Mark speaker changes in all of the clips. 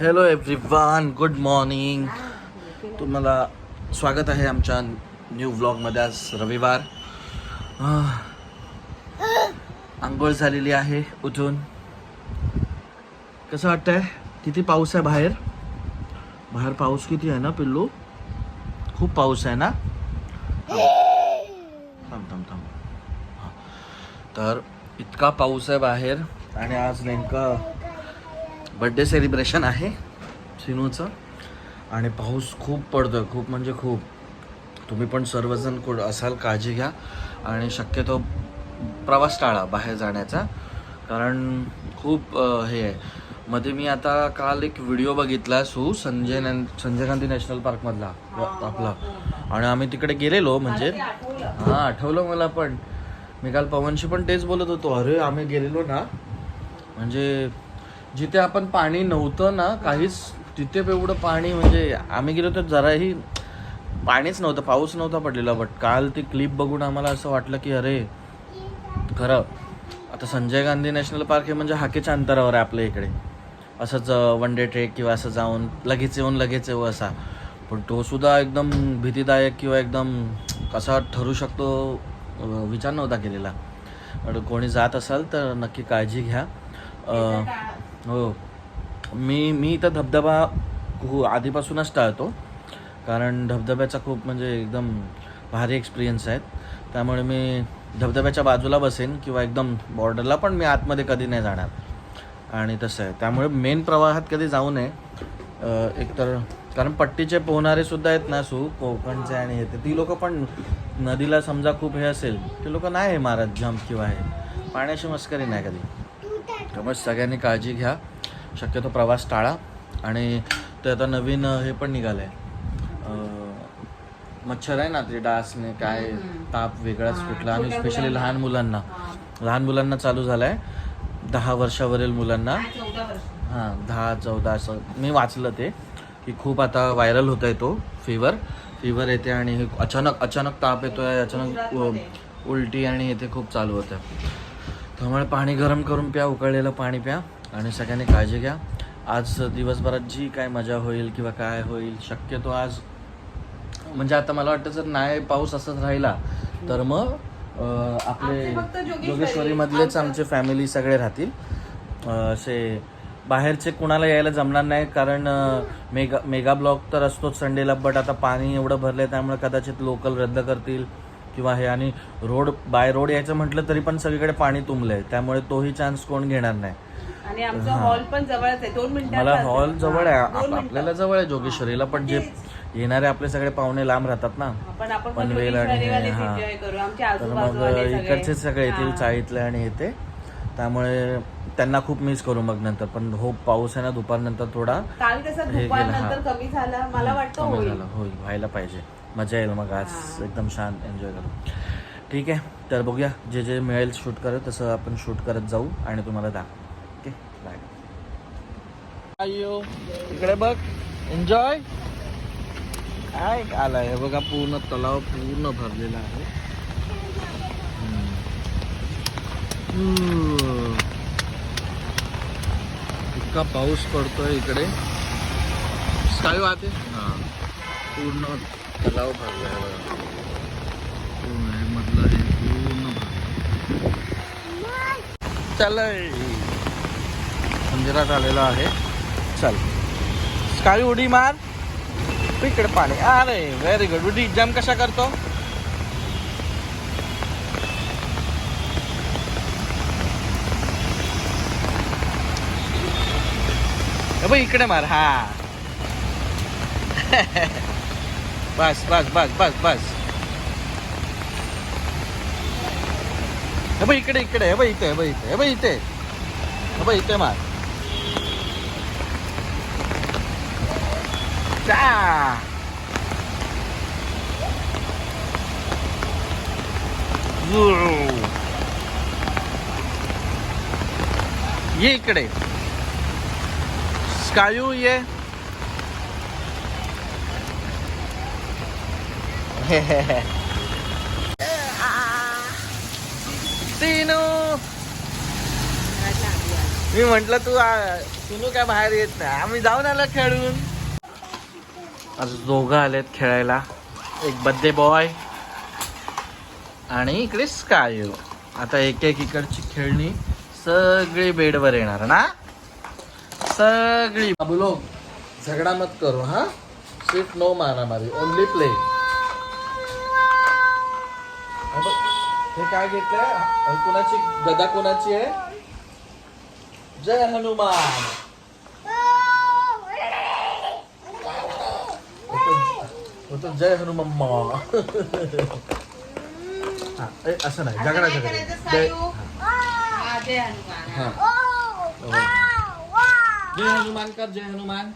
Speaker 1: Hello everyone good morning तुम्हाला स्वागत आहे आमच्या न्यू व्लॉगमध्ये आज रविवार. आंघोळ झालेली आहे उठून. कसं वाटतंय? किती पाऊस आहे बाहेर? बाहेर पाऊस किती आहे ना पिल्लू? खूप पाऊस आहे ना? थांब थांब थांब. तर इतका पाऊस आहे बाहेर आणि आज नेमकं बड्डे सेलिब्रेशन आहे सिनूचं. आणि पाऊस खूप पडतोय खूप म्हणजे खूप. तुम्ही पण सर्वजण कुठ असाल काळजी घ्या. आणि शक्यतो प्रवास टाळा बाहेर जाण्याचा. कारण खूप हे आहे. मध्ये मी आता काल एक व्हिडिओ बघितला सू संजय संजय गांधी नॅशनल पार्कमधला. आपला. आणि आम्ही तिकडे गेलेलो म्हणजे हां आठवलं मला पण. मी काल पवनशी पण तेच बोलत होतो. अरे आम्ही गेलेलो ना. म्हणजे जिथे आपण पाणी नव्हतं ना काहीच तिथे एवढं पाणी म्हणजे आम्ही गेलो तर जराही पाणीच नव्हतं पाऊस नव्हता पडलेला. बट काल ती क्लिप बघून आम्हाला असं वाटलं की अरे खरं आता संजय गांधी नॅशनल पार्क हे म्हणजे हाकेच्या अंतरावर आहे आपल्या इकडे. असंच वन डे ट्रेक किंवा असं जाऊन लगेच येऊन लगेच येऊ असा. पण तो सुद्धा एकदम भीतीदायक किंवा एकदम कसा ठरू शकतो विचार नव्हता केलेला. पण कोणी जात असाल तर नक्की काळजी घ्या. हो. मी मी तर धबधबा खू- आधीपासूनच टाळतो. कारण धबधब्याचा खूप म्हणजे एकदम भारी एक्सपिरियन्स आहेत. त्यामुळे मी धबधब्याच्या बाजूला बसेन किंवा एकदम बॉर्डरला पण मी आतमध्ये कधी नाही जाणार. आणि तसं आहे. त्यामुळे मेन प्रवाहात कधी जाऊ नये. एकतर कारण पट्टीचे पोहणारे सुद्धा आहेत ना सू कोकणचे आणि हे ती. लोक पण नदीला समजा खूप हे असेल ते लोक नाही हे मारत जम्प किंवा हे. पाण्याशी मस्करी नाही कधी. त्यामुळे सगळ्यांनी काळजी घ्या. शक्यतो प्रवास टाळा. आणि ते आता नवीन हे पण निघालं आहे मच्छर आहे ना ते डासने काय ताप वेगळाच कुठला आणि स्पेशली लहान मुलांना. लहान मुलांना चालू झाला आहे दहा वर्षावरील मुलांना. हां दहा चौदा असं. मी वाचलं ते की खूप आता व्हायरल होत आहे तो फिवर फिवर येते आणि हे अचानक अचानक ताप येतो आहे अचानक उलटी आणि येते खूप चालू होतं त्यामुळे पाणी गरम करून प्या उकळलेलं पाणी प्या आणि सगळ्यांनी काळजी घ्या आज दिवसभरात जी काय मजा होईल किंवा काय होईल शक्यतो आज म्हणजे आता मला वाटतं जर नाही पाऊस असंच राहिला तर मग आपले
Speaker 2: आपले फक्त जोगेश्वरी.
Speaker 1: जोगेश्वरी मधलेच आमचे फॅमिली सगळे राहतील असे बाहेरचे कुणाला यायला जमणार नाही कारण मेगा मेगा ब्लॉक तर असतोच संडेला बट आता पाणी एवढं भरलंय त्यामुळे कदाचित लोकल रद्द करतील किंवा हे आणि रोड बाय रोड यायचं म्हटलं तरी पण सगळीकडे पाणी तुंबलंय. त्यामुळे तोही चान्स कोण घेणार नाही.
Speaker 2: आणि आमचं हॉल पण जवळच आहे. दोन
Speaker 1: मला. हॉल जवळ आहे. आपल्याला जवळ आहे जोगेश्वरीला पण जे येणारे आपले सगळे पाहुणे लांब राहतात ना. पनवेल आणि तर मग इकडचे सगळे येतील. चाळीतले आणि येते त्यामुळे त्यांना खूप मिस करू मग नंतर. पण हो पाऊस आहे ना दुपारनंतर थोडा
Speaker 2: काल कसं कमी झाला. मला वाटतं होईल
Speaker 1: व्हायला पाहिजे. मजा येईल. मग आज एकदम शांत एन्जॉय करू. ठीक आहे? तर बघूया. जे जे मिळेल शूट करत तसं आपण शूट करत जाऊ आणि तुम्हाला दाखव. ओके? बाय अय्यो इकडे बघ. एन्जॉय काय आलाय? आहे बघा पूर्ण तलाव पूर्ण भरलेला आहे. इतका पाऊस पडतोय इकडे. काय वाहते? हा. पूर्ण तलाव भरलाय बघा. पूर्ण हे हे पूर्ण चालय मंदिरात आलेलो आहे. चल. काळी उडी मार. इकडे पाणी. अरे व्हेरी गुड उडी. जम कशा करतो? इकडे मार. हा. बस बस बस बस बस हे बघ इकडे इकडे हे बघ इथे हे बघ इथे हे बघ इथे हे बघ इथे मार ये इकडे स्कायू ये सीनू मी म्हंटल तू सुनू काय बाहेर येत नाही. आम्ही जाऊन आलो खेळून. आज दोघं आलेत खेळायला. एक बर्थडे बॉय आणि इकडे स्काय आता एक एक इकडची खेळणी सगळी बेडवर येणार ना? सगळी. बाबू झगडा मत करू हा? सिर्फ नो मारामारी ओनली प्ले हे काय घेतलंय हे कुणाची गदा कुणाची आहे जय हनुमान वो तो- वो तो जय हनुमान हा ए, असं नाही झगडा झगडा जय
Speaker 2: हा, जय हनुमान
Speaker 1: हा हो. जय हनुमान कर जय हनुमान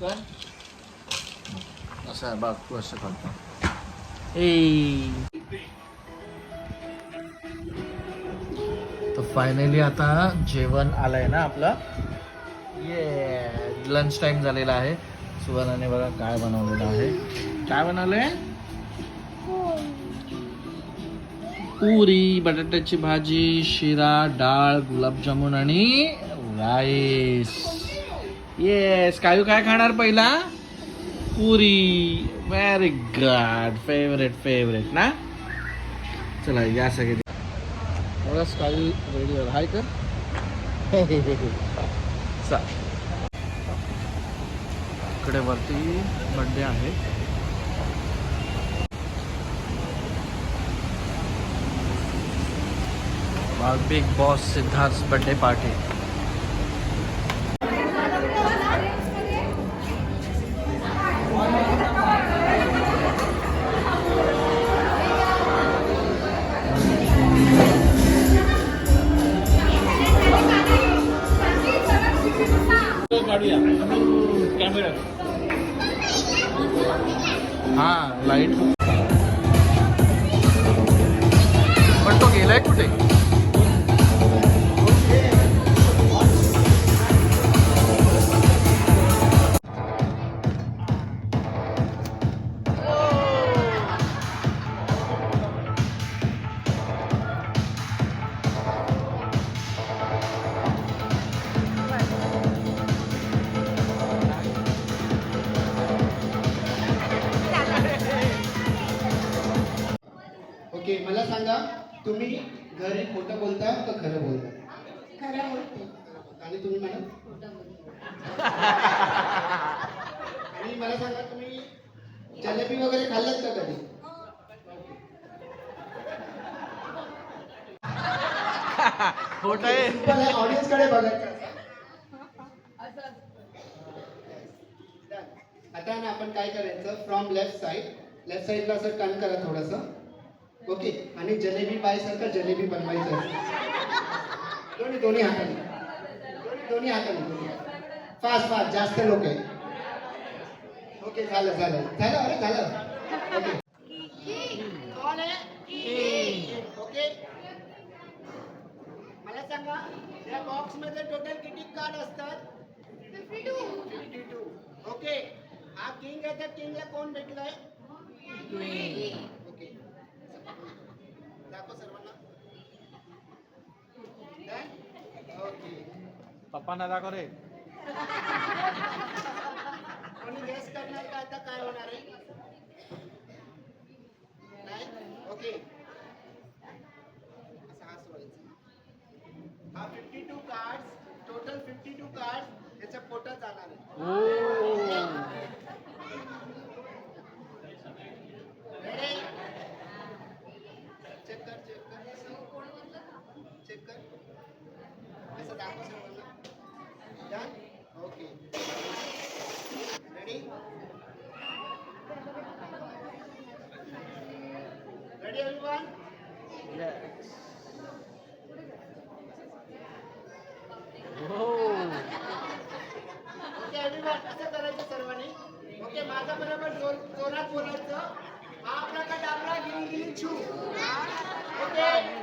Speaker 1: कर असं आहे बघ तू असं करतो ए तर फायनली आता जेवण आलंय ना आपलं. ये लंच टाइम झालेला आहे. सुवर्णाने बघा काय बनवलेलं आहे. काय बनवलंय? पुरी बटाट्याची भाजी शिरा डाळ गुलाबजामुन आणि राईस. येस कायू काय खाणार पहिला? Puri. Very good favourite favourite ना? चला या सगळे बघा स्काई रेडी हाय कर. चल. इकडे वरती बड्डे आहे. Big Boss Siddharth birthday party
Speaker 3: camera. हां लाइट. तुम्ही घरी खोटं बोलता का खरं बोलता
Speaker 4: खरं बोलते.
Speaker 3: आणि तुम्ही मॅडम? आणि मला सांगा तुम्ही जलेबी वगैरे खाल्लात का कधी?
Speaker 1: खोट आहे.
Speaker 3: मला ऑडियन्सकडे बघायचं आता ना आपण काय करायचं? फ्रॉम लेफ्ट साइड लेफ्ट साइडला असं टर्न करा थोडस. ओके आणि जलेबी बाय सारखं जलेबी बनवायचं. दोन्ही दोन्ही हाताने. दोन्ही दोन्ही हाताने. फास्ट फास्ट जास्त लोक आहे ओके झालं झालं. झालं अरे झालं. ओके. कौन ओके. मला सांगा या बॉक्स मध्ये टोटल किती कार्ड असतात? ओके. हा किंग आहे त्या किंगला कोण भेटलाय?
Speaker 1: पप्पा दाखव रे
Speaker 3: कोणी गेस करणार का आता काय होणार आहे नाही ओके असं हसवायचं हा fifty two card total fifty two card याच्या पोटात जाणार आहे Ready? चेक कर चेक कर चेक कर असं दाखव सर्वांना done okay ready ready everyone okay everyone असं करायचं सर्वांनी ओके माझ्या बरोबर जोर जोरात बोलायचं हा आपला का डाबला गिली गिली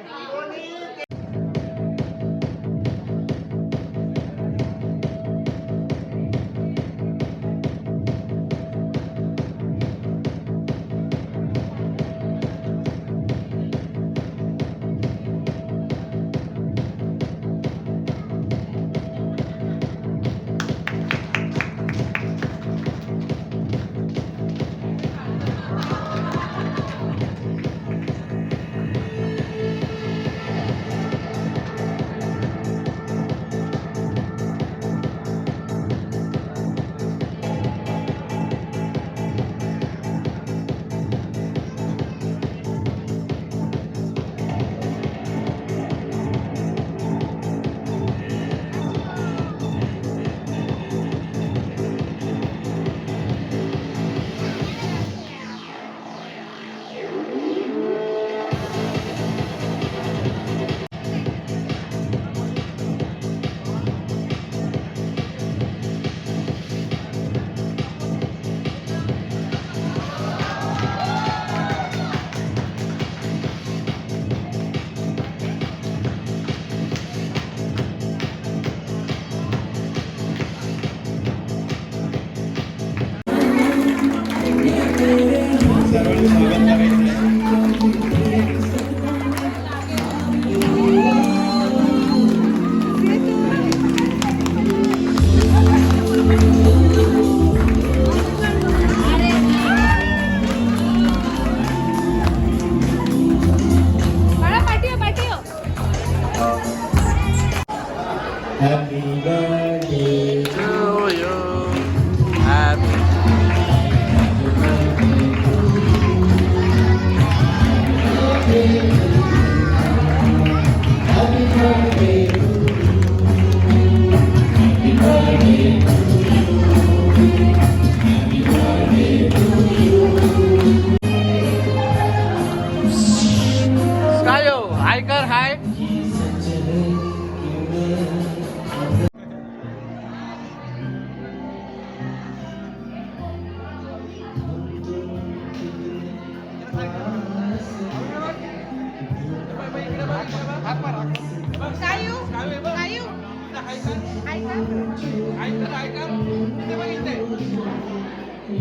Speaker 4: थ्री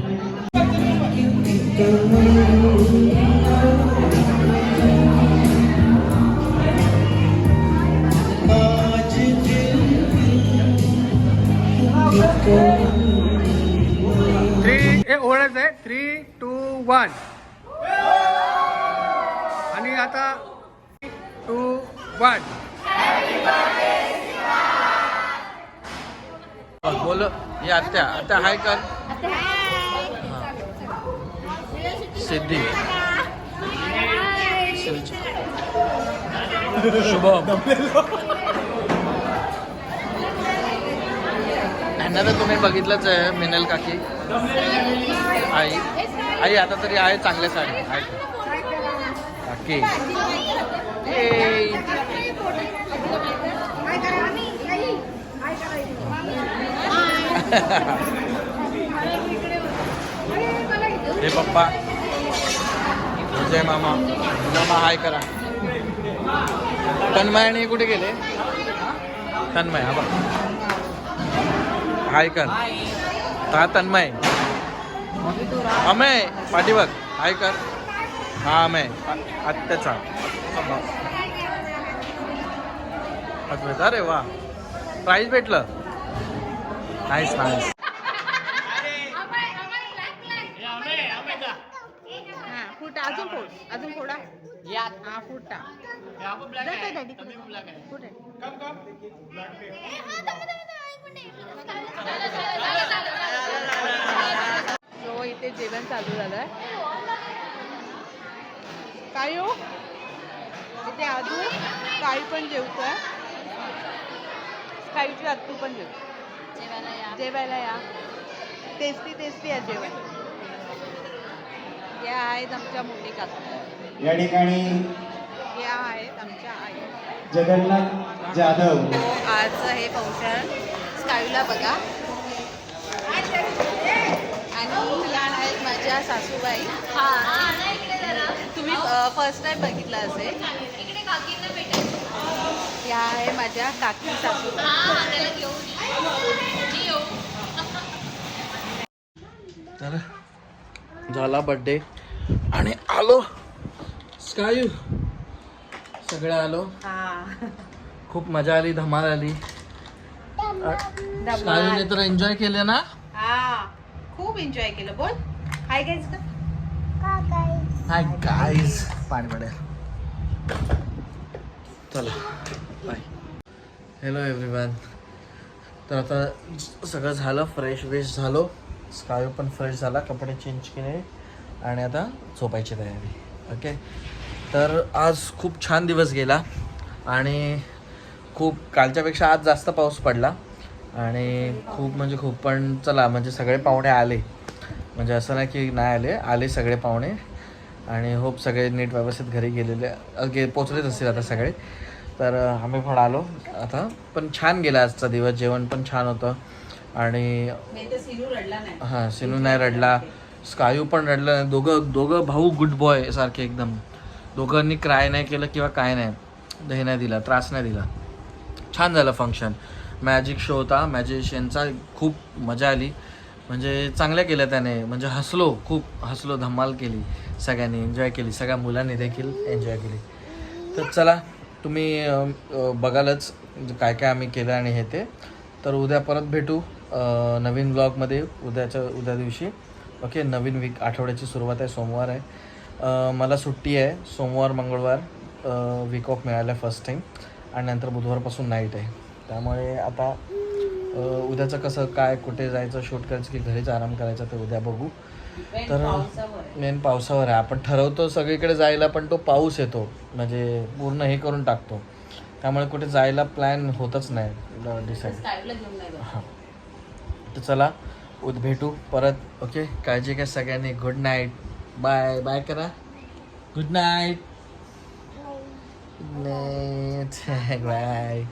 Speaker 4: हे ओढायचं आहे. थ्री टू वन आणि आता टू वन
Speaker 1: बोल ये आत्या आत्या हाय कर. सिद्धी. शुभम. यांना तर तुम्ही बघितलंच आहे मिनल काकी. आई. आई आता तरी आहे चांगल्या साडी. आहे. काकी. हे पप्पा. जय मामा. मामा हाय करा. तन्मय आणि कुठे गेले? तन्मय हा हाय कर. हा तन्मय. अमय पाठी हाय कर. हा अमय. आत्याचा. अद्वैत अरे वा. प्राईज भेटलं. नाईस नाईस
Speaker 2: हा फुटा अजून फोड अजून फोडा हा फुटा इथे जेवण चालू झालंय काय हो इथे अजून काही पण जेवतोय काहीची आत्तू पण जेव जेवायला या टेस्टी टेस्टी आहे जेवण या आहेत आमच्या मोठी काका.
Speaker 3: या ठिकाणी
Speaker 2: या आहेत आमच्या आई.
Speaker 3: जगन्नाथ जाधव.
Speaker 2: आजचं हे फंक्शन स्कायूला बघा. आणि या आहेत माझ्या सासूबाई. तुम्ही फर्स्ट टाइम बघितलं असेल. या आहे माझ्या काकी सासूबाई
Speaker 1: तर झाला बड्डे आणि आलो. स्कायू सगळे आलो. खूप मजा आली धमाल आली. स्कायूने तर एन्जॉय केले ना?
Speaker 2: हा. खूप एन्जॉय केलं. बोल. हाय गाईज
Speaker 1: हाय गाईज पाणी पडेल. चला. बाय हॅलो एव्हरीवन तर आता सगळं झालं फ्रेश वेश झालो. स्काय पण फ्रेश झाला कपडे चेंज केले आणि आता झोपायची तयारी. ओके तर आज खूप छान दिवस गेला आणि खूप कालच्यापेक्षा आज जास्त पाऊस पडला आणि खूप म्हणजे खूप पण चला म्हणजे सगळे पाहुणे आले. म्हणजे असं नाही की नाही आले आले सगळे पाहुणे आणि होप सगळे नीट व्यवस्थित घरी गेलेले गे पोचलेच असतील आता सगळे. तर आम्ही पण आलो. आता पण छान गेला आजचा दिवस जेवण पण छान होतं. आणि हां सिनू नाही रडला. स्कायू पण रडला नाही. दोघं दोघं भाऊ गुड बॉय सारखे एकदम. दोघांनी क्राय नाही केलं किंवा काय नाही. हे नाही दिला त्रास नाही दिला. छान झालं फंक्शन मॅजिक शो होता. मॅजिशियनचा खूप मजा आली. म्हणजे चांगल्या केल्या त्याने. म्हणजे हसलो खूप हसलो धमाल केली. सगळ्यांनी एन्जॉय केली. सगळ्या मुलांनी देखील एन्जॉय केली. तर चला तुम्ही बघालच. काय काय आम्ही केलं आणि हे ते. तर उद्या परत भेटू. नवीन ब्लॉगमध्ये उद्याच्या उद्या दिवशी. ओके नवीन वीक आठवड्याची सुरुवात आहे सोमवार आहे. मला सुट्टी आहे सोमवार मंगळवार वीक ऑफ मिळालं फर्स्ट टाईम आणि नंतर बुधवारपासून नाईट आहे. त्यामुळे आता उद्याचं कसं काय कुठे जायचं शूट करायचं की घरीच आराम करायचा ते उद्या बघू. तर मेन पावसावर आहे. आपण ठरवतो सगळीकडे जायला पण तो पाऊस येतो. म्हणजे पूर्ण हे करून टाकतो. त्यामुळे कुठे जायला प्लॅन होतच नाही. डिसाईड हां. तर चला उद भेटू परत. ओके काळजी घ्या सगळ्यांनी. गुड नाईट बाय बाय करा. Good night good night bye